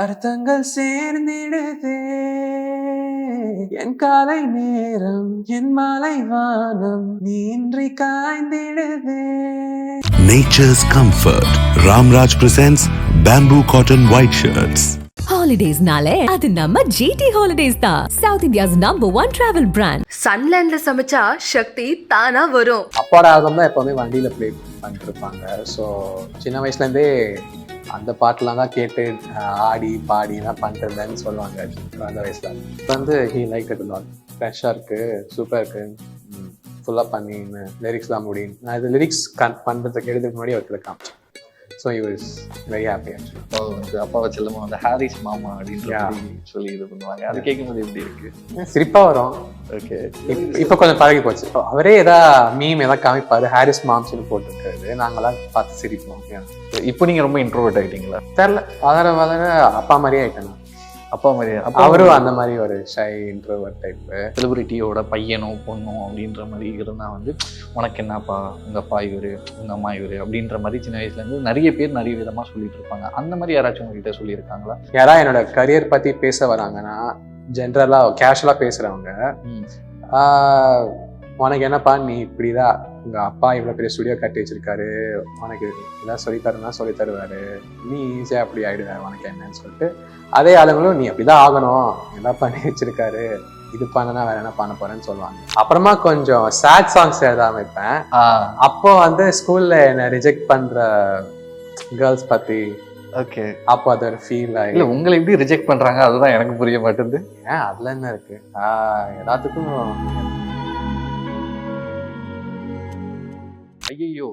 அர்த்தங்கள் சேர்ந்திடுதே. என் காலை நேரம் என் மாலை வானம் நீன்றி காய்ந்திடுதே. Nature's Comfort. Ramraj presents Bamboo Cotton White Shirts. ஹாலிடேஸ்னாலே அது நம்ம ஜிடி ஹாலிடேஸ் தான். South India's number one travel brand சன்லேண்ட்ல சமைச்சா சக்தி தானா வரும். அப்பாவோட ஆல்பம் தான் எப்போவுமே வண்டியில் ப்ளே பண்ணிட்டு இருப்பாங்க. ஸோ சின்ன வயசுலேருந்தே அந்த பாட்டெலாம் தான் கேட்டு ஆடி பாடி எல்லாம் பண்ணிருந்தேன்னு சொல்லுவாங்க. அந்த வயசில். இப்போ வந்து ஹீ லைக் இட் லாட் ஃப்ரெஷ்ஷாக இருக்குது சூப்பராக இருக்குது ஃபுல்லாக பண்ணின்னு லிரிக்ஸ்லாம் முடியும் நான் இது லிரிக்ஸ் கன் பண்ணுறதுக்கு எழுதுக்கு முன்னாடி அவருக்கு காமிச்சேன். So you is very happy actually அப்பா வந்து அப்பாவை செல்லமா வந்து ஹாரிஸ் மாமா அப்படின்ற சொல்லி இது பண்ணுவாங்க. அது கேட்கும்போது எப்படி இருக்கு? சிரிப்பாக வரும். ஓகே இப்போ கொஞ்சம் பழகி போச்சு. இப்போ அவரே எதா மீம் எதாவது காமிப்பாரு ஹாரிஸ் மாம்ஸ்னு போட்டுருக்காரு. நாங்களாம் பார்த்து சிரிப்போம். இப்போ நீங்க ரொம்ப இன்ட்ரோவர்ட் ஆயிட்டீங்களா? தெரில. வளர வளர அப்பா மாதிரியே ஆயிட்டேன் நான். அப்பா மாதிரி அப்பா அவரும் அந்த மாதிரி ஒரு ஷை இன்ட்ரோவர் டைப்பு செலிபிரிட்டியோட பையனோ பொண்ணோ அப்படின்ற மாதிரி இருந்தா வந்து உனக்கு என்னப்பா உங்க அப்பா இவரு உங்க அம்மா இவரு அப்படின்ற மாதிரி சின்ன வயசுல இருந்து நிறைய பேர் நிறைய விதமா சொல்லிட்டு இருப்பாங்க. அந்த மாதிரி யாராச்சும் உங்ககிட்ட சொல்லியிருக்காங்க யாரா என்னோட கரியர் பத்தி பேச வராங்கன்னா ஜென்ரலா கேஷுவலா பேசுறவங்க ம். ஆஹ், உனக்கு என்னப்பா நீ இப்படிதான் உங்க அப்பா இவ்வளவு பெரிய ஸ்டுடியோ கட்டி வச்சிருக்காரு. உனக்கு ஏதாவது சொல்லி தருனா சொல்லி தருவாரு. நீ ஈஸியா அப்படி ஆயிடுவ. உனக்கு என்னன்னு சொல்லிட்டு அதே ஆளுங்களும் நீ அப்படிதான் ஆகணும். என்ன பண்ணி வச்சிருக்காரு. இது பண்ணனா வேற என்ன பண்ண போறேன்னு சொல்லுவாங்க. அப்புறமா கொஞ்சம் சேட் சாங்ஸ் எழுத ஆரம்பிப்பேன். அப்போ வந்து ஸ்கூல்ல என்ன ரிஜெக்ட் பண்ற கேர்ள்ஸ் பத்தி ஓகே. அப்போ அது ஒரு ஃபீல் ஆகி இல்ல உங்களை எப்படி ரிஜெக்ட் பண்றாங்க? அதுதான் எனக்கு புரிய மாட்டேங்குது. ஏன் அதுல என்ன இருக்கு? ஆஹ் எல்லாத்துக்கும் ஐயோ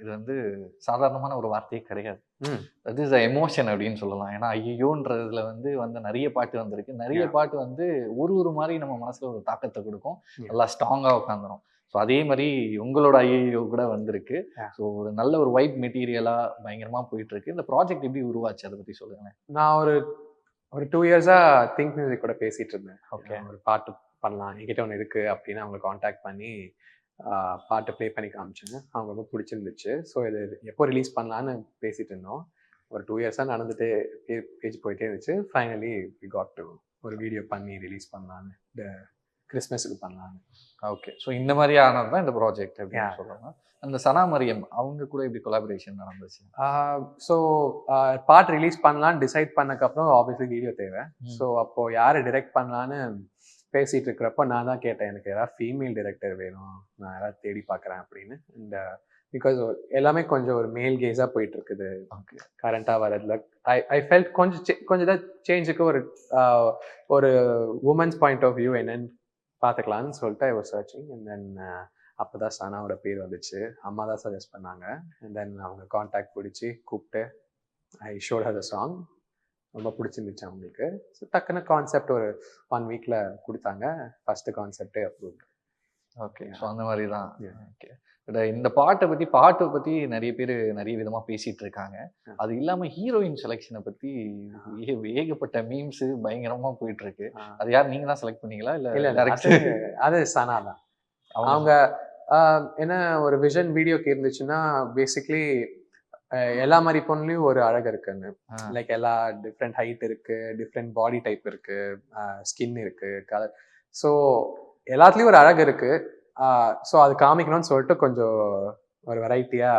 இது வந்து சாதாரணமான ஒரு வார்த்தையே கிடையாது. அது இஸ் எமோஷன் அப்படின்னு சொல்லலாம். ஏன்னா ஐயோன்றதுல வந்து வந்து நிறைய பாட்டு வந்திருக்கு. நிறைய. பாட்டு வந்து ஒரு ஒரு மாதிரி நம்ம மனசுல ஒரு தாக்கத்தை கொடுக்கும். நல்லா ஸ்ட்ராங்கா உட்காந்துரும். ஸோ அதே மாதிரி உங்களோட ஐயோ கூட வந்திருக்கு. ஸோ ஒரு நல்ல ஒரு வைப் மெட்டீரியலா பயங்கரமா போயிட்டு இருக்கு இந்த ப்ராஜெக்ட் எப்படி உருவாச்சு? அதை பத்தி சொல்லுங்க நான் ஒரு ஒரு டூ இயர்ஸா திங்க் மியூசிக் கூட பேசிட்டு இருந்தேன். Okay. ஒரு பாட்டு பண்ணலாம். என்கிட்ட ஒன்று இருக்கு அப்படின்னு அவங்க காண்டாக்ட் பண்ணி பாட்டு ப்ளே பண்ணி காமிச்சேன். அவங்க ரொம்ப பிடிச்சிருந்துச்சு. ஸோ இது எப்போ ரிலீஸ் பண்ணலான்னு பேசிட்டு இருந்தோம். ஒரு டூ இயர்ஸாக நடந்துட்டு பேஜ் போயிட்டே இருந்துச்சு. ஃபைனலி வி காட் டு ஒரு வீடியோ பண்ணி ரிலீஸ் பண்ணலான்னு இந்த கிறிஸ்மஸுக்கு பண்ணலான்னு ஓகே ஸோ இந்த மாதிரி ஆனது தான் இந்த ப்ராஜெக்ட் அப்படின்னு. சொல்லலாம் அந்த சனா மரியம் அவங்க கூட இப்படி கொலாபரேஷன் நடந்துச்சு? ஸோ பாட்டு ரிலீஸ் பண்ணலான்னு டிசைட் பண்ணக்கப்புறம் ஆப்வியஸ்லி வீடியோ தேவை. ஸோ அப்போ யாரை டிரெக்ட் பண்ணலான்னு பேசிட்டு இருக்கிறப்ப நான் தான் கேட்டேன் எனக்கு ஏதாவது ஃபீமேல் டிரெக்டர் வேணும் நான் யாராவது தேடி பார்க்குறேன் அப்படின்னு. இந்த பிகாஸ் எல்லாமே கொஞ்சம் ஒரு மேல் கேஸாக போயிட்டு இருக்குது கரண்ட்டாக வரதுல ஐ ஐ ஃபெல்ட் கொஞ்சம் கொஞ்சம் தான் சேஞ்சுக்கு ஒரு ஆஹ், ஒரு உமன்ஸ் பாயிண்ட் ஆஃப் வியூ என்னன்னு பார்த்துக்கலான்னு சொல்லிட்டு I was searching and then அப்போ தான் சனாவோட பேர் வந்துச்சு. அம்மா தான் சஜஸ்ட் பண்ணாங்க. அண்ட் தென் அவங்க காண்டாக்ட் பிடிச்சி கூப்பிட்டு ஐ ஷோட் ஹர் சாங் ரொம்ப பிடிச்சிருந்துச்சு அவங்களுக்கு. ஸோ டக்குன்னு கான்செப்ட் ஒரு ஒன் வீக்கில் கொடுத்தாங்க. ஃபஸ்ட்டு கான்செப்டே அப்ரூவ் ஓகே ஸோ அந்த மாதிரி தான். ஓகே பட் இந்த பாட்டை பற்றி பாட்டை பற்றி நிறைய பேர் நிறைய விதமாக பேசிட்டு இருக்காங்க. அது இல்லாமல் ஹீரோயின் செலெக்ஷனை பற்றி ஏகப்பட்ட மீம்ஸு பயங்கரமாக போயிட்டு இருக்கு. அது யார் நீங்க தான் செலக்ட் பண்ணீங்களா? இல்லை இல்லை அது சனா தான். அவங்க என்ன ஒரு விஷன் வீடியோக்கு இருந்துச்சுன்னா பேசிக்லி எல்லா மாதிரி பொண்ணுலையும் ஒரு அழகு இருக்குன்னு. லைக் எல்லா டிஃப்ரெண்ட் ஹைட் இருக்கு டிஃப்ரெண்ட் பாடி டைப் இருக்கு ஸ்கின் இருக்கு கலர் ஸோ எல்லாத்துலேயும் ஒரு அழகு இருக்கு. ஸோ அது காமிக்கணும்னு சொல்லிட்டு கொஞ்சம் ஒரு வெரைட்டியா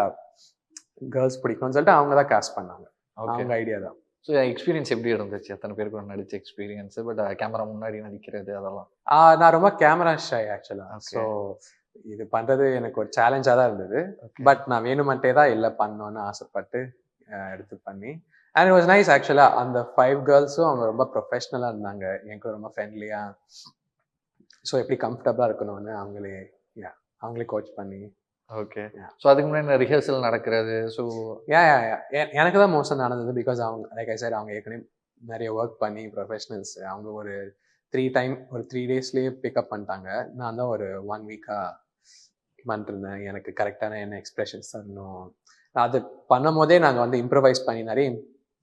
கேர்ள்ஸ் பிடிக்கணும்னு சொல்லிட்டு அவங்க தான் காஸ்ட் பண்ணாங்க. அவங்க ஐடியா தான். ஸோ எக்ஸ்பீரியன்ஸ் எப்படி இருந்துச்சு? எத்தனை பேர் கூட நடிச்ச எக்ஸ்பீரியன்ஸ் பட் கேமரா முன்னாடி நடிக்கிறது அதெல்லாம். நான் ரொம்ப கேமரா ஷை ஆக்சுவலாக. ஸோ இது பண்றது எனக்கு ஒரு சேலஞ்சாக தான் இருந்தது. பட் நான் வேணுமன்ட்டே தான் இல்லை பண்ணணும்னு ஆசைப்பட்டு எடுத்து பண்ணி. அண்ட் இட் வாஸ் நைஸ் ஆக்சுவலாக அந்த ஃபைவ் கேர்ள்ஸும் அவங்க ரொம்ப ப்ரொஃபஷ்னலாக இருந்தாங்க. என் கூட ரொம்ப ஃப்ரெண்ட்லியாக ஸோ எப்படி கம்ஃபர்டபுளாக இருக்கணும்னு அவங்களே அவங்களே கோச் பண்ணி. ஓகே. ஸோ அதுக்கு முன்னாடி ரிஹர்சல் நடக்கிறது? ஸோ ஏன் எனக்கு தான் மோஸ்ட்டாக நடந்தது பிகாஸ் அவங்க லைக் ஐ சைட் அவங்க ஏற்கனவே நிறைய ஒர்க் பண்ணி ப்ரொஃபஷனல்ஸ் அவங்க ஒரு த்ரீ டைம் ஒரு த்ரீ டேஸ்லேயே பிக்கப் பண்ணிட்டாங்க. நான் தான் ஒரு ஒன் வீக்காக பண்ணிருந்தேன். எனக்கு கரெக்டான என்ன எக்ஸ்பிரஷன்ஸ் தரணும். அது பண்ணும் போதே நாங்கள் வந்து இம்ப்ரவைஸ் பண்ணி நிறைய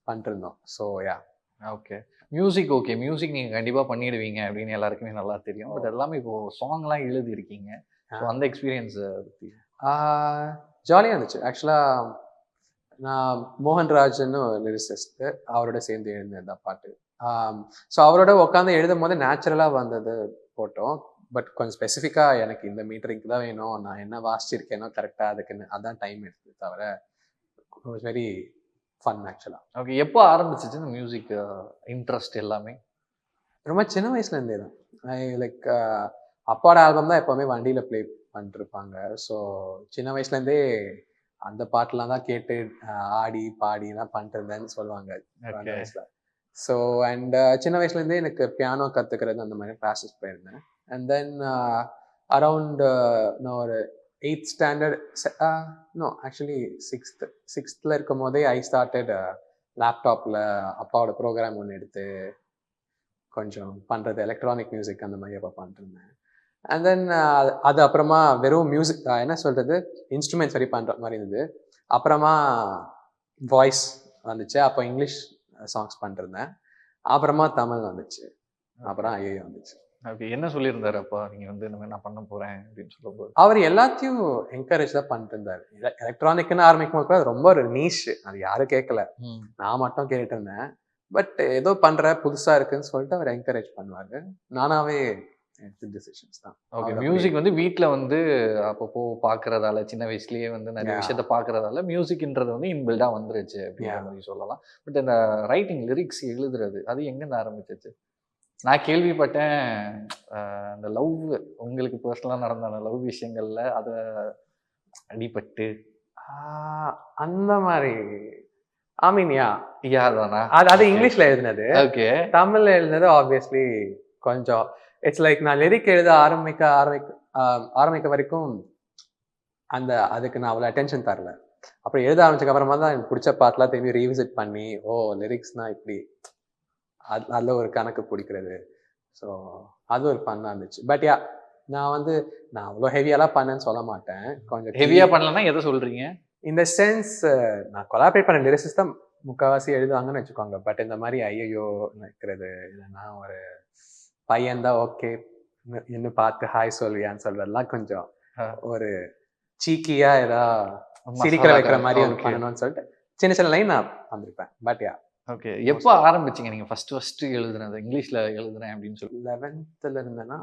பண்ணிட்டு இருந்தோம் so yeah okay music okay music நீங்கள் கண்டிப்பாக பண்ணிடுவீங்க அப்படின்னு எல்லாருக்குமே நல்லா தெரியும். பட் எல்லாமே இப்போ சாங்லாம் எழுதி இருக்கீங்க ஸோ அந்த எக்ஸ்பீரியன்ஸ் பற்றி ஜாலியாக இருந்துச்சு. ஆக்சுவலாக நான் மோகன்ராஜ்னு லிரிசிஸ்ட் அவரோட சேர்ந்து எழுந்தது தான் பாட்டு. ஸோ அவரோட உட்காந்து எழுதும் போது நேச்சுரலாக வந்தது போட்டோம். பட் கொஞ்சம் ஸ்பெசிஃபிக்காக எனக்கு இந்த மீட்டரிங்க்கு தான் வேணும். நான் என்ன வாசிச்சிருக்கேனோ கரெக்டாக அதுக்குன்னு அதான் டைம் எடுத்தது தவிர வெரி ஃபன் ஆக்சுவலாக ஓகே எப்போ ஆரம்பிச்சிச்சு இந்த மியூசிக் இன்ட்ரெஸ்ட் எல்லாமே? ரொம்ப சின்ன வயசுலேருந்தே தான். லைக் அப்பாவோட ஆல்பம் தான் எப்போவுமே வண்டியில் ப்ளே பண்ணிட்டுருப்பாங்க ஸோ சின்ன வயசுலேருந்தே அந்த பாட்டெலாம் தான் கேட்டு ஆஹ் ஆடி பாடிலாம் பண்ணிட்டு இருந்தேன்னு சொல்லுவாங்க வயசுல. ஸோ அண்ட் சின்ன வயசுலேருந்தே எனக்கு பியானோ கற்றுக்கிறது அந்த மாதிரி கிளாஸஸ் போயிருந்தேன். அண்ட் தென் அரவுண்ட் நான் ஒரு eighth standard no actually sixth சிக்ஸ்த்தில் இருக்கும் போதே ஐ ஸ்டார்டட் லேப்டாப்பில் அப்பாவோட ப்ரோக்ராம் ஒன்று எடுத்து கொஞ்சம் பண்ணுறது எலக்ட்ரானிக் மியூசிக் அந்த மாதிரி அப்போ பண்ணிருந்தேன் uh, அண்ட் தென் அது அப்புறமா வெறும் மியூசிக் என்ன சொல்கிறது இன்ஸ்ட்ருமெண்ட் சரி பண்ணுற மாதிரி இருந்தது. அப்புறமா வாய்ஸ் வந்துச்சு அப்போ இங்கிலீஷ் சாங்ஸ் பண்ணிருந்தேன் அப்புறமா தமிழ் வந்துச்சு. அப்புறம் ஐஏ வந்துச்சு. ஓகே. என்ன சொல்லியிருந்தாரு அப்பா? நீங்க வந்து இந்த மாதிரி நான் பண்ண போறேன் அப்படின்னு சொல்லும்போது? அவர் எல்லாத்தையும் என்கரேஜ் தான் பண்ணிட்டு இருந்தார் எலக்ட்ரானிக்னு ஆரம்பிக்கும் போது கூட அது ரொம்ப ஒரு நீஷ் அது யாரும் கேட்கல நான் மட்டும் கேட்டுட்டு இருந்தேன் பட் ஏதோ பண்ற புதுசா இருக்குன்னு சொல்லிட்டு அவர் என்கரேஜ் பண்ணுவாரு. நானாவே டிசிஷன்ஸ் தான். ஓகே மியூசிக் வந்து வீட்ல வந்து அப்பப்போ பார்க்கறதால சின்ன வயசுலயே வந்து நிறைய. விஷயத்த பார்க்கறதால மியூசிக்ன்றது வந்து இன்பில்டா வந்துருச்சு அப்படிங்கிற. மாதிரி சொல்லலாம். பட் இந்த ரைட்டிங் லிரிக்ஸ் எழுதுறது அது எங்கேருந்து ஆரம்பிச்சிச்சு? நான் கேள்விப்பட்டேன் அந்த லவ் உங்களுக்கு பர்சனலாக நடந்த அந்த லவ் விஷயங்கள்ல அதை அடிபட்டு. அந்த மாதிரி. ஐ மீன் யா யாதானா அது அது இங்கிலீஷ்ல எழுதினது. ஓகே தமிழ்ல எழுதினது ஆப்வியஸ்லி கொஞ்சம் இட்ஸ் லைக் நான் லிரிக் எழுத ஆரம்பிக்க ஆரம்பிக்க ஆரம்பிக்க வரைக்கும் அந்த அதுக்கு நான் அவ்வளோ அட்டென்ஷன் தரல. அப்புறம் எழுத ஆரம்பிச்சதுக்கு அப்புறமா தான் எனக்கு பிடிச்ச பாட்டெலாம் திரும்பி ரீவிசிட் பண்ணி ஓ லிரிக்ஸ்னா இப்படி. அது அதில் ஒரு கணக்கு பிடிக்கிறது. ஸோ அது ஒரு ஃபன்னாக இருந்துச்சு. பட் யா நான் வந்து நான் அவ்வளோ ஹெவியாலாம் பண்ணேன்னு சொல்ல மாட்டேன். கொஞ்சம் ஹெவியா பண்ணலன்னா எதை சொல்றீங்க? இந்த சென்ஸ் நான் கொலாபரேட் பண்ண லிரிக்ஸ் தான் முக்கால்வாசி எழுதுவாங்கன்னு வச்சுக்கோங்க. பட் இந்த மாதிரி ஐயோ நிற்கிறது இல்லைன்னா ஒரு பையன் தான் ஓகே இன்னும் பார்த்து ஹாய் சொல்வியான்னு சொல்றதெல்லாம் கொஞ்சம். ஒரு சீக்கியா ஏதா சிரிக்கிற வைக்கிற மாதிரி. பண்ணணும்னு சொல்லிட்டு சின்ன சின்ன லைன் நான் வந்திருப்பேன். பட் யா ஓகே எப்போ ஆரம்பிச்சீங்க நீங்க ஃபர்ஸ்ட் ஃபர்ஸ்ட் எழுதுனது? இங்கிலீஷ்ல எழுதுறேன் அப்படின்னு சொல்லி. லெவன்த்தில் இருந்தேன்னா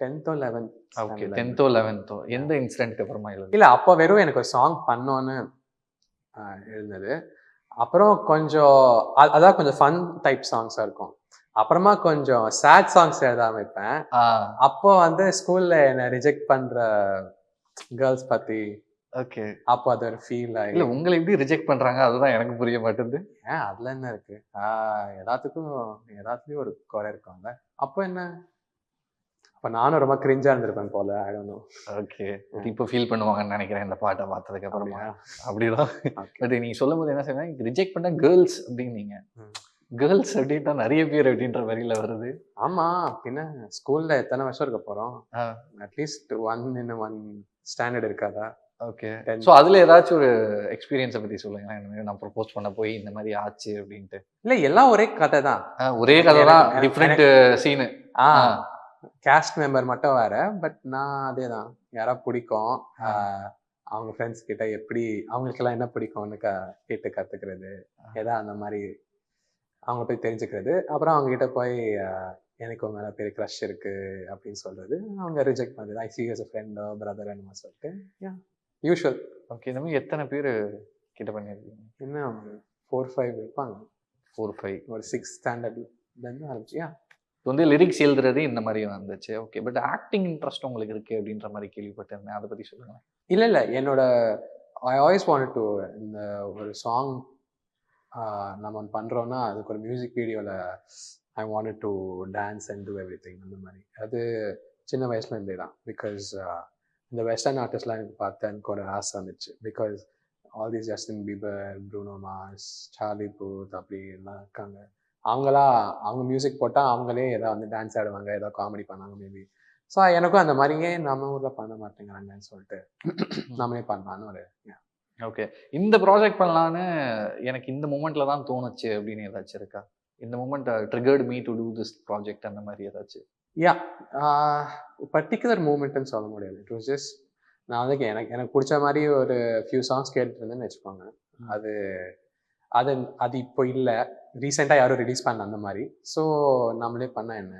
டென்த்தோ லெவன்த் ஓகே டென்த்தோ லெவன்த்தோ எந்த இன்சிடென்ட்க்கு அப்புறமா எழுது இல்ல அப்போ வெறும் எனக்கு ஒரு சாங் பண்ணோன்னு இருந்தது அப்புறம் கொஞ்சம் அதான் கொஞ்சம் ஃபன் டைப் சாங்ஸா இருக்கும். அப்புறமா கொஞ்சம் சேட் சாங்ஸ் எழுத ஆரம்பிப்பேன். அப்போ வந்து ஸ்கூல்ல என்னை ரிஜெக்ட் பண்ற கேர்ள்ஸ் பத்தி ஓகே. அப்போ அது ஒரு ஃபீல் ஆகி இல்ல உங்களை எப்படி ரிஜெக்ட் பண்றாங்க? அதுதான் எனக்கு புரிய மாட்டேங்குது ஏன் அதுல என்ன இருக்கு? எல்லாத்துக்கும் எல்லாத்துலயும் ஒரு குறை இருக்கும்ல அப்போ என்ன? அப்ப நானும் ரொம்ப கிரிஞ்சா இருந்திருப்பேன் போல நோ ஓகே. இப்போ ஃபீல் பண்ணுவாங்கன்னு நினைக்கிறேன் இந்த பாட்டை பார்த்ததுக்கு அப்புறமா. அப்படிதான். பட் நீங்க சொல்லும் போது என்ன செய்வாங்க ரிஜெக்ட் பண்ண கேர்ள்ஸ் அப்படின்னீங்க. கேர்ள்ஸ் அப்படின்ட்டா நிறைய பேர் அப்படின்ற வரியில வருது. ஆமா பின்ன ஸ்கூல்ல எத்தனை வருஷம் இருக்க போறோம். At least one in one standard இருக்காதா? ஓகே. ஸோ அதுல ஏதாச்சும் ஒரு எக்ஸ்பீரியன்ஸை பத்தி சொல்லுங்க இந்த மாதிரி நான் ப்ரப்போஸ் பண்ண போய் இந்த மாதிரி ஆச்சு அப்படின்ட்டு. இல்ல எல்லாம் ஒரே கதை தான். ஒரே கதை தான். டிஃப்ரெண்ட் சீனு ஆ. கேஸ்ட் மெம்பர் மட்டும் வேற பட் நான் அதே தான். யாரா பிடிக்கும் அவங்க ஃப்ரெண்ட்ஸ் கிட்ட எப்படி அவங்களுக்கெல்லாம் என்ன பிடிக்கும்னு க கேட்டு கத்துக்கிறது ஏதா அந்த மாதிரி அவங்க போய் தெரிஞ்சுக்கிறது. அப்புறம் அவங்க கிட்ட போய் எனக்கு உங்க மேல பெரிய க்ரஷ் இருக்கு அப்படின்னு சொல்றது. அவங்க ரிஜெக்ட் பண்ணுறது ஐ சி எஸ் ஃப்ரெண்டோ பிரதர் என்னமோ சொல்லிட்டு யூஷுவல் ஓகே இந்த மாதிரி எத்தனை பேர் கிட்ட பண்ணியிருக்கீங்க என்ன ஃபோர் ஃபைவ் இருப்பாங்க. ஃபோர் ஃபைவ் ஒரு சிக்ஸ் ஸ்டாண்டர்ட்லேருந்து ஆரம்பிச்சியா இப்போ வந்து லிரிக்ஸ் எழுதுறது இந்த மாதிரி வந்துச்சு. ஓகே பட் ஆக்டிங் இன்ட்ரெஸ்ட் உங்களுக்கு இருக்கு அப்படின்ற மாதிரி கேள்விப்பட்டிருந்தேன். அதை பத்தி சொல்லுங்க இல்லை இல்லை. என்னோட ஐ ஆல்வேஸ் வாண்ட் டு இந்த ஒரு சாங் நம்ம ஒன்று பண்ணுறோன்னா அதுக்கு ஒரு மியூசிக் வீடியோவில் I want to dance and do everything அந்த மாதிரி. அது சின்ன வயசுல இருந்தே தான். பிகாஸ் இந்த வெஸ்டர்ன் ஆர்டிஸ்ட்லாம் எனக்கு பார்த்து எனக்கு ஒரு ஆசை வந்துச்சு. Because all these Justin Bieber Bruno Mars Charlie Puth அப்படி எல்லாம் இருக்காங்க. அவங்களா அவங்க மியூசிக் போட்டால் அவங்களே ஏதாவது வந்து டான்ஸ் ஆடுவாங்க ஏதாவது காமெடி பண்ணாங்க மேபி ஸோ எனக்கும் அந்த மாதிரியே நம்ம ஊரில் பண்ண மாட்டேங்கிறாங்கன்னு சொல்லிட்டு நம்மளே பண்ணலான்னு ஒரு ஓகே இந்த ப்ராஜெக்ட் பண்ணலான்னு எனக்கு இந்த மூமெண்ட்ல தான் தோணுச்சு அப்படின்னு ஏதாச்சும் இருக்கா? இந்த moment triggered me to do this project அந்த மாதிரி ஏதாச்சும்? யா பர்டிகுலர் மூமெண்ட்னு சொல்ல முடியாது. இட் வாஸ் ஜஸ்ட் நான் வந்து எனக்கு எனக்கு பிடிச்ச மாதிரி ஒரு ஃபியூ சாங்ஸ் கேட்டுட்டு இருந்தேன்னு வச்சுக்கோங்க அது அது அது இப்போ இல்லை. ரீசெண்டாக யாரும் ரிலீஸ் பண்ணல அந்த மாதிரி. ஸோ நம்மளே பண்ண என்ன?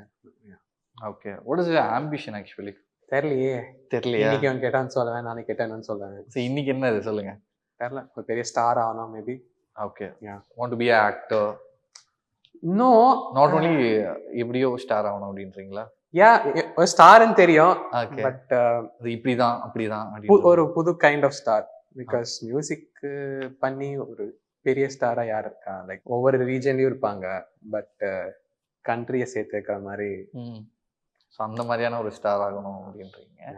Okay what is ambition actually தெரியலையே. தெரியலையா? இன்னைக்கு அவன் கேட்டான்னு சொல்லுவேன் நாளைக்கு கேட்டான்னு சொல்லுவேன். சரி இன்னைக்கு என்ன இது சொல்லுங்க. தெரியல. ஒரு பெரிய ஸ்டார் ஆகணும் maybe okay. Want to be actor இன்னும் நாட் ஓன்லி எப்படியோ ஸ்டார் ஆகணும் அப்படின்றீங்களா? யா ஒரு ஸ்டார்னு தெரியும். பட் அது இப்படிதான் அப்படிதான் ஒரு புது kind of star because music பண்ணி ஒரு பெரிய ஸ்டாரா யார் இருக்கா? லைக் ஒவ்வொரு ரீஜன்லயும் இருப்பாங்க. பட் கண்ட்ரியை சேர்த்துக்கிற மாதிரி ஸோ அந்த மாதிரியான ஒரு ஸ்டார் ஆகணும் அப்படின்றீங்க.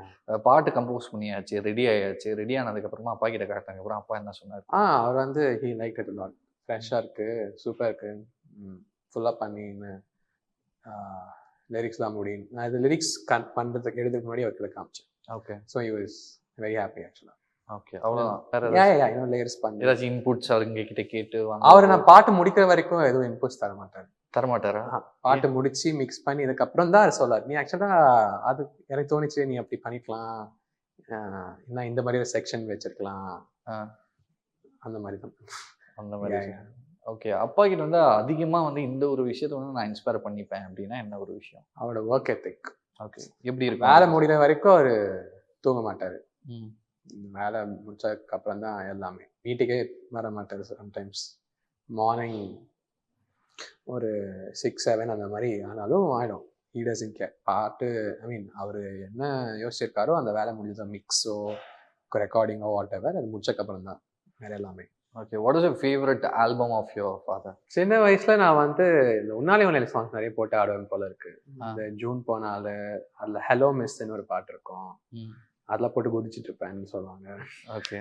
பாட்டு கம்போஸ் பண்ணியாச்சு ரெடி ஆயாச்சு ரெடி ஆனதுக்கப்புறமா அப்பா கிட்ட காட்டினாங்க அப்புறம் அப்பா என்ன சொன்னார்? ஆ அவர் வந்து ஹீ லைக் இட் லாட் ஃப்ரெஷ்ஷாக இருக்கு சூப்பராக இருக்கு ஃபுல்லாக பண்ணின்னு லிரிக்ஸ்லாம் முடியும். நான் இது லிரிக்ஸ் கன் பண்ணுறதுக்கு எழுதுக்கு முன்னாடி அவர்கிட்ட காமிச்சேன். Okay so you is very happy ஆக்சுவலாக ஓகே அவ்வளோதான் இன்னும் லேயர்ஸ் பண்ணி ஏதாச்சும் இன்புட்ஸ் அவருங்க கிட்ட அவர் நான் பாட்டு முடிக்கிற வரைக்கும் எதுவும் இன்புட்ஸ் தர மாட்டார். தரமாட்டாரா? பாட்டு முடிச்சு மிக்ஸ் பண்ணி இதுக்கப்புறம் தான் சொல்லார் நீ ஆக்சுவலா அது எனக்கு தோணுச்சு நீ அப்படி பண்ணிக்கலாம். இன்னும் இந்த மாதிரி ஒரு செக்ஷன் வச்சிருக்கலாம். அந்த மாதிரி தான். அந்த மாதிரி. ஓகே அப்பா கிட்ட வந்து அதிகமா வந்து இந்த ஒரு விஷயத்த வந்து நான் இன்ஸ்பயர் பண்ணிப்பேன் அப்படின்னா என்ன ஒரு விஷயம்? அவரோட ஒர்க் எத்திக் ஓகே எப்படி இருக்கு வேலை முடிகிற வரைக்கும் அவர் தூங்க மாட்டாரு. ம். வேலை முடிச்சதுக்கு அப்புறம் தான் எல்லாமே. வீட்டுக்கே வர மாட்டாரு சம்டைம்ஸ் மார்னிங் ஒரு சிக்ஸ் செவன் அந்த மாதிரி ஆனாலும் ஆயிடும். He doesn't care. பாட்டு ஐ மீன் அவர் என்ன யோசிச்சிருக்காரோ அந்த வேலை முடிஞ்ச மிக்ஸோ ரெக்கார்டிங்கோ வாட் எவர் அது முடிச்சக்கப்புறம் தான். வேற எல்லாமே. Okay what is your favourite album of your father சின்ன வயசுல நான் வந்து இந்த உன்னாலே உன்னாலே சாங்ஸ் நிறைய போட்டு ஆடுவேன் போல இருக்கு. ஆ. இந்த ஜூன் போனால அதுல ஹலோ மிஸ்ன்னு ஒரு பாட்டு இருக்கும். அதெல்லாம் போட்டு குதிச்சிட்டு இருப்பேன்னு சொல்லுவாங்க. ஓகே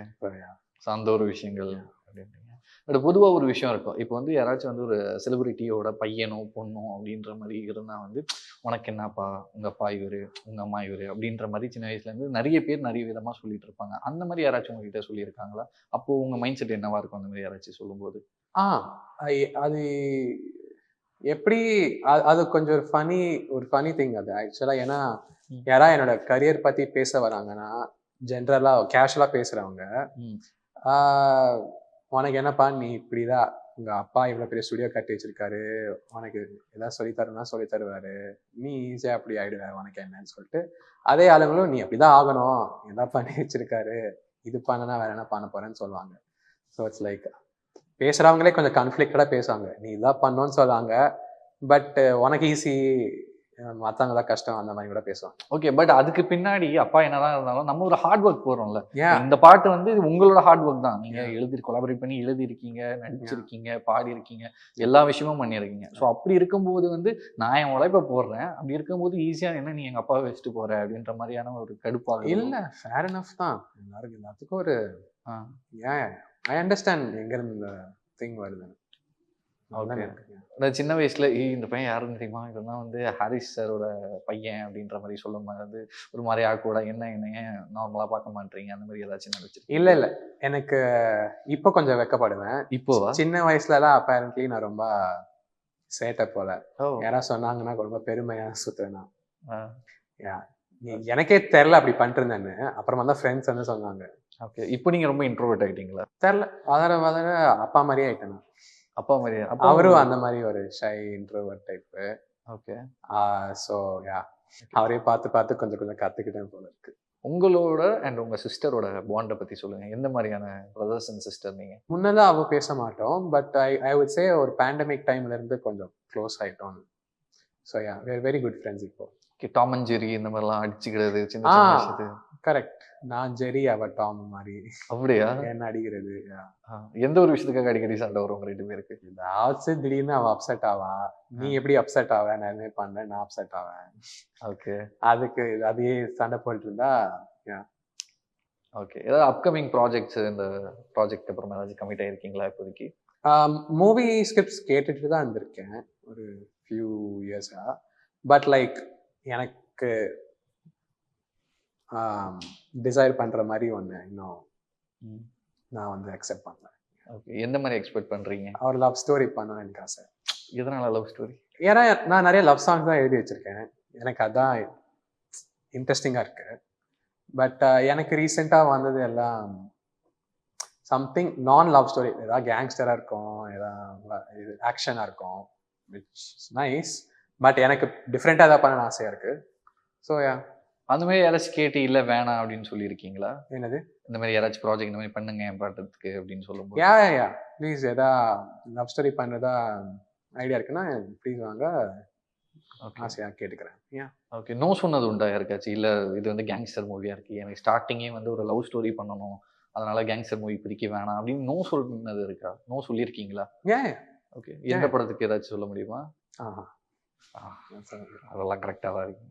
அந்த ஒரு விஷயங்கள் அப்படின்றீங்க பட் பொதுவாக ஒரு விஷயம் இருக்கும். இப்போ வந்து யாராச்சும் வந்து ஒரு செலிபிரிட்டியோட பையனோ பொண்ணோ அப்படின்ற மாதிரி இருந்தால் வந்து உனக்கு என்னப்பா? உங்கள் அப்பா இவரு உங்கள் அம்மா இவரு? அப்படின்ற மாதிரி சின்ன வயசுலேருந்து நிறைய பேர் நிறைய விதமாக சொல்லிட்டு இருப்பாங்க. அந்த மாதிரி யாராச்சும் உங்ககிட்ட சொல்லியிருக்காங்களா? அப்போ உங்கள் மைண்ட் செட் என்னவா இருக்கும்? அந்த மாதிரி யாராச்சும் சொல்லும்போது. ஆ அது எப்படி அது கொஞ்சம் ஒரு ஃபனி ஒரு ஃபனி திங் அது. ஆக்சுவலா ஏன்னா ம். யாரா என்னோட கரியர் பத்தி பேச வராங்கன்னா ஜென்ரலா கேஷுவலா பேசுறவங்க ம். ஆ, உனக்கு என்னப்பா நீ இப்படிதான் உங்க அப்பா இவ்வளவு பெரிய ஸ்டுடியோ கட்டி வச்சிருக்காரு. உனக்கு ஏதாவது சொல்லி தரணும்னா சொல்லி தருவாரு. நீ ஈஸியா அப்படி ஆயிடுவ உனக்கு என்னன்னு சொல்லிட்டு. அதே ஆளுங்களும் நீ அப்படிதான் ஆகணும். எதாவது பண்ணி வச்சிருக்காரு. இது பண்ணனா வேற என்ன பண்ண போறேன்னு சொல்லுவாங்க. ஸோ இட்ஸ் லைக் பேசுறவங்களே கொஞ்சம் கன்ஃப்ளிக்டடா பேசுவாங்க. நீ இதான் பண்ணோன்னு சொல்லுவாங்க. பட் உனக்கு ஈஸி மற்றவங்க தான் கஷ்டம் அந்த மாதிரி கூட பேசுவாங்க. ஓகே பட் அதுக்கு பின்னாடி அப்பா என்னதான் இருந்தாலும் நம்ம ஒரு ஹார்ட் ஒர்க் போறோம்ல. ஏன் இந்த பாட்டு வந்து உங்களோட ஹார்ட் ஒர்க் தான். நீங்க. எழுதி கொலாபரேட் பண்ணி எழுதி இருக்கீங்க நடிச்சிருக்கீங்க பாடி இருக்கீங்க எல்லா விஷயமும் பண்ணியிருக்கீங்க. ஸோ அப்படி இருக்கும்போது வந்து நான் என் உழைப்ப போடுறேன். அப்படி இருக்கும்போது ஈஸியா என்ன நீ எங்க அப்பாவை வச்சுட்டு போற அப்படின்ற மாதிரியான ஒரு கடுப்பாக இல்ல ஃபேர் enough தான். எல்லாருக்கும் எல்லாத்துக்கும் ஒரு. ஏன் ஐ அண்டர்ஸ்டாண்ட் எங்க இருந்து திங் வருதுன்னு. இந்த சின்ன வயசுல "ஏய், இந்த பையன் யாருன்னு தெரியுமா? இவன் தான் வந்து ஹாரிஸ் சாரோட பையன் அப்படின்ற மாதிரி சொல்லும் வந்து ஒரு மாதிரி ஆக்கூட என்ன என்ன ஏன் நார்மலா பார்க்க மாட்டீங்க? அந்த மாதிரி ஏதாச்சும் நினைச்சிருக்கீங்க இல்ல இல்ல. எனக்கு இப்போ கொஞ்சம் வெக்கப்படுவேன். இப்போவா? சின்ன வயசுலலாம் அப்பேரண்ட்லி நான் ரொம்ப சேட்டை போல. யாராவது சொன்னாங்கன்னா ரொம்ப பெருமையா சுத்துவேன். நான். எனக்கே தெரில அப்படி பண்ணிட்டு இருந்தேன்னு அப்புறமா தான் ஃப்ரெண்ட்ஸ் வந்து சொன்னாங்க. ஓகே இப்போ நீங்க ரொம்ப இன்ட்ரோவர்ட் ஆயிட்டீங்களா? தெரில வளர வளர அப்பா மாதிரியே ஆயிட்டேன் நான். அப்பா மாதிரி அவரும் அந்த மாதிரி ஒரு shy introvert type okay so yeah அவரையும் பார்த்து பார்த்து கொஞ்சம் கொஞ்சம் கற்றுக்கிட்டேன் போல இருக்கு. உங்களோட அண்ட் உங்க சிஸ்டரோட பாண்டை பத்தி சொல்லுங்க. எந்த மாதிரியான பிரதர்ஸ் அண்ட் சிஸ்டர் நீங்க? முன்னெல்லாம் அவ பேச மாட்டோம். But I I would say ஒரு பேண்டமிக் டைம்ல இருந்து கொஞ்சம் க்ளோஸ் ஆயிட்டோம். So yeah we're good friends இப்போ. டாம் அண்ட் ஜெரி இந்த மாதிரிலாம் அடிச்சுக்கிறது சின்ன கரெக்ட். நான் ஜெரி அவ டாம் மாதிரி. அப்படியா? என்ன அடிக்கிறது எந்த ஒரு விஷயத்துக்காக அடிக்கடி சண்டை வரும் உங்க ரெண்டு பேருக்கு? ஏதாச்சும் திடீர்னு அவ அப்செட் ஆவா? நீ எப்படி அப்செட் ஆவ? நான் எதுவுமே பண்ணேன் நான் அப்செட் ஆவேன். ஓகே. அதுக்கு அதையே சண்டை போட்டு இருந்தா ஓகே. ஏதாவது அப்கமிங் ப்ராஜெக்ட்ஸ் இந்த ப்ராஜெக்ட் அப்புறமா ஏதாச்சும் கமிட் ஆயிருக்கீங்களா இப்போதைக்கு? மூவி ஸ்கிரிப்ட்ஸ் கேட்டுட்டு தான் இருந்திருக்கேன். ஒரு ஃபியூ இயர்ஸா பட் லைக் எனக்கு டிசைர் பண்ற மாதிரி ஒன்று இன்னும் நான் வந்து அக்செப்ட் பண்ணல ஓகே எந்த மாதிரி எக்ஸ்பெக்ட் பண்றீங்க? அவர் லவ் ஸ்டோரி பண்ணணும்னு எனக்கு ஆசை எதனால லவ் ஸ்டோரி ஏன்னா நான் நிறைய லவ் சாங்ஸ் தான் எழுதி வச்சிருக்கேன். எனக்கு அதான் இன்ட்ரெஸ்டிங்காக இருக்கு. பட் எனக்கு ரீசெண்டாக வந்தது எல்லாம் சம்திங் நான் லவ் ஸ்டோரி ஏதாவது கேங்ஸ்டராக இருக்கும் ஏதாவது இது ஆக்ஷனாக இருக்கும் விச் நைஸ் பட் எனக்கு டிஃப்ரெண்ட்டாக ஏதாவது பண்ண ஆசையாக இருக்கு. ஸோ யா அந்த மாதிரி யாராச்சும் கேட்டு இல்லை வேணாம் அப்படின்னு சொல்லியிருக்கீங்களா? என்னது? இந்த மாதிரி யாராச்சும் ப்ராஜெக்ட் இந்த மாதிரி பண்ணுங்க என் பாட்டத்துக்கு அப்படின்னு சொல்லும்போது. யா யா ப்ளீஸ் எதா லவ் ஸ்டோரி பண்ணுறதா ஐடியா இருக்குன்னா ப்ளீஸ் வாங்க. ஆசையாக கேட்டுக்கிறேன். யா. ஓகே நோ சொன்னது உண்டா யாருக்காச்சும்? இல்லை இது வந்து கேங்ஸ்டர் மூவியாக இருக்குது எனக்கு ஸ்டார்டிங்கே வந்து ஒரு லவ் ஸ்டோரி பண்ணணும். அதனால கேங்ஸ்டர் மூவி பிடிக்க வேணாம் அப்படின்னு நோ சொன்னது இருக்கா? நோ சொல்லியிருக்கீங்களா? யா ஓகே எந்த படத்துக்கு ஏதாச்சும் சொல்ல முடியுமா? ஆஹா. அதெல்லாம் கரெக்டாக தான் இருக்கு.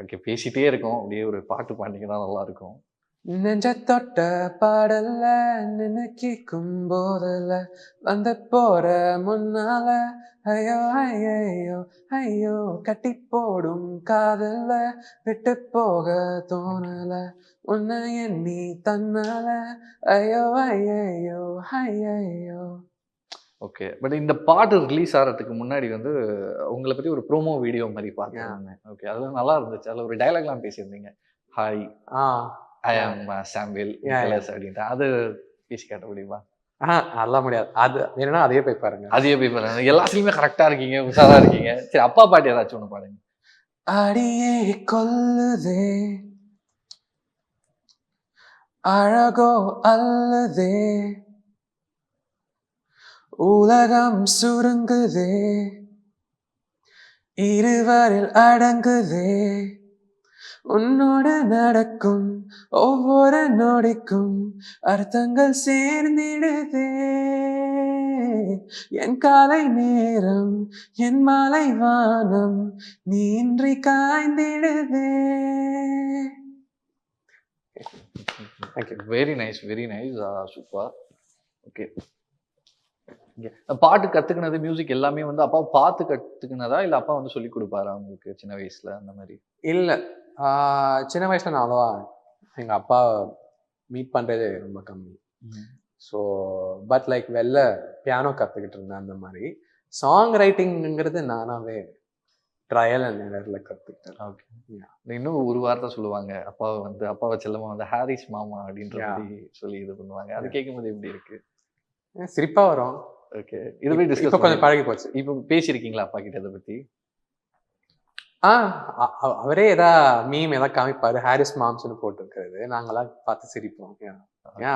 ஓகே பேசிட்டே இருக்கோம். அப்படியே ஒரு பாட்டு பாண்டிங்கன்னா நல்லா இருக்கும் நெஞ்ச தொட்ட பாடல்ல நினைக்கும் போதில்ல வந்த போற முன்னால ஐயோ ஐயோ ஐயோ கட்டி போடும் காதல்ல விட்டு போக தோணல. உன்னை எண்ணி தன்னால ஐயோ ஐயோ ஐயோ ஓகே பட் இந்த பாட்டு ரிலீஸ் ஆகிறதுக்கு முன்னாடி வந்து உங்களை பற்றி ஒரு ப்ரோமோ வீடியோ மாதிரி பார்த்துருந்தேன். ஓகே அதெல்லாம் நல்லா இருந்துச்சு. அதில் ஒரு டைலாக்லாம் பேசியிருந்தீங்க. ஹாய் ஆ. ஐ ஆம் சாம்பிள். அப்படின்ட்டு. அது பேசி காட்ட முடியுமா? அதெல்லாம் முடியாது. அது வேணும்னா அதையே போய் பாருங்க. அதே போய் பாருங்க. எல்லாத்துலயுமே கரெக்டா இருக்கீங்க உஷாரா இருக்கீங்க. சரி அப்பா பாட்டு ஏதாச்சும் ஒன்று பாடுங்க. அடியே கொல்லுதே. அழகோ அல்லதே. உலகம் சுருங்குதே. இருவரில் அடங்குதே. உன்னோடு நடக்கும் ஒவ்வொரு நொடிக்கும் அர்த்தங்கள் சேர்ந்திடுதே. என் காலை நேரம் என் மாலை வானம் நீன்றி காய்ந்திடுதே. Very nice very nice super okay பாட்டு கத்துக்கினது மியூசிக் எல்லாமே வந்து அப்பா பார்த்து கத்துக்கினதா? இல்ல அப்பா வந்து சொல்லி கொடுப்பாரா உங்களுக்கு சின்ன வயசுல அந்த மாதிரி? இல்லை. சின்ன வயசுல நான் அவ்வளோவா எங்கள் அப்பா மீட் பண்ணுறதே ரொம்ப கம்மி. ஸோ பட் லைக் வெளில பியானோ கற்றுக்கிட்டு இருந்தேன் அந்த மாதிரி. சாங் ரைட்டிங்கிறது நானாவே ட்ரையல் அண்ட் எரரில் கற்றுக்கிட்டேன் ஓகே இன்னும் ஒரு வார்த்தை சொல்லுவாங்க. அப்பாவை வந்து அப்பாவை செல்லமா வந்து ஹாரிஸ் மாமா அப்படின்ற. மாதிரி சொல்லி இது பண்ணுவாங்க. அது. கேட்கும்போது எப்படி இருக்கு? சிரிப்பாக வரும். ஓகே இது போய் டிஸ்கஸ் கொஞ்சம் பழகி போச்சு. இப்போ பேசியிருக்கீங்களா அப்பா கிட்ட இதை பத்தி? ஆ அவரே எதா மீம் எதா காமிப்பாரு ஹாரிஸ் மாம்ஸ்னு போட்டிருக்கிறது. நாங்களாம் பார்த்து சிரிப்போம். ஏன்?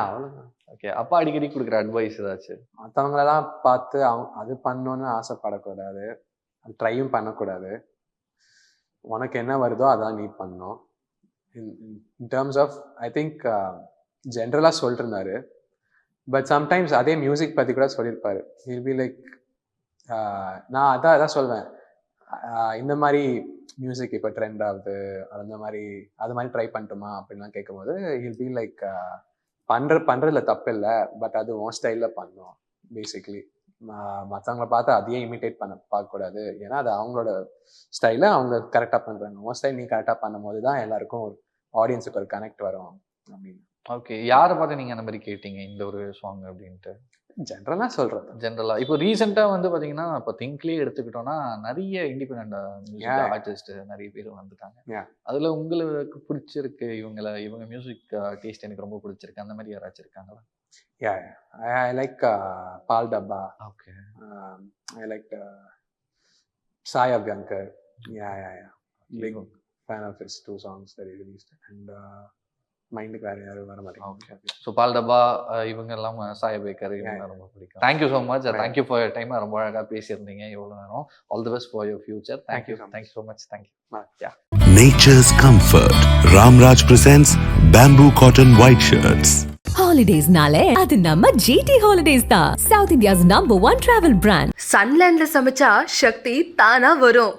அவ்வளோதான் ஓகே அப்பா அடிக்கடி கொடுக்குற அட்வைஸ் ஏதாச்சும்? மற்றவங்களெல்லாம் பார்த்து அவங்க அது பண்ணணும்னு ஆசைப்படக்கூடாது. ட்ரையும் பண்ணக்கூடாது. உனக்கு என்ன வருதோ அதான் நீ பண்ணணும். In terms of I think ஜென்ரலாக சொல்லிட்டு இருந்தாரு பட் சம்டைம்ஸ் அதே மியூசிக் பற்றி கூட சொல்லியிருப்பாரு இல் பி லைக் நான் அதான் அதான் சொல்வேன். இந்த மாதிரி மியூசிக் இப்போ ட்ரெண்ட் ஆகுது. அந்த மாதிரி அது மாதிரி ட்ரை பண்ணட்டுமா? அப்படின்லாம் கேட்கும்போது இல் பி லைக் பண்ணுற பண்ணுறதுல தப்பு இல்லை. பட் அது உன் ஸ்டைலில் பண்ணும் பேசிக்லி மற்றவங்கள பார்த்து அதையே இமிட்டேட் பண்ண பார்க்கக்கூடாது. ஏன்னா அது அவங்களோட ஸ்டைலில் அவங்க கரெக்டாக பண்ணுறாங்க உன் ஸ்டைல் நீ கரெக்டாக பண்ணும்போது தான் எல்லாருக்கும் ஒரு ஆடியன்ஸுக்கு ஒரு கனெக்ட் வரும் அப்படின்னு. ஓகே யாரை பார்த்து நீங்க அந்த மாதிரி கேட்டீங்க இந்த ஒரு சாங் அப்படின்ட்டு? ஜென்ரலாக சொல்கிறது ஜென்ரலா இப்போ ரீசெண்டா வந்து பாத்தீங்கன்னா இப்போ திங்க்லேயே எடுத்துக்கிட்டோம்னா நிறைய இண்டிபெண்ட். ஆர்டிஸ்ட் நிறைய பேர் வந்துட்டாங்க. அதுல உங்களுக்கு பிடிச்சிருக்கு இவங்கள இவங்க மியூசிக் டேஸ்ட் எனக்கு ரொம்ப பிடிச்சிருக்கு. அந்த மாதிரி யாராச்சும் இருக்காங்களா? யா ஐ லைக் பால் டப்பா okay um, I liked uh, Sai Abhyankar. Yeah, yeah, yeah. Big fan of his two songs that மைண்டுக்கு வேற யாரும் வர மாட்டேங்குது. ஸோ பால் டப்பா இவங்க எல்லாம் சாய பேக்கர் இவங்க. ரொம்ப பிடிக்கும். Thank you so much. Thank you for time ரொம்ப அழகா பேசியிருந்தீங்க. இவ்வளோ நேரம். All the best for your future Thank you thank you so much. Thank you so much thank you Yeah. Nature's comfort. Ramraj presents bamboo cotton white shirts. ஹாலிடேஸ்னாலே அது நம்ம GT holidays தான். South India's number one travel brand சன்லேண்ட்ல சமைச்சா சக்தி தானா வரும்.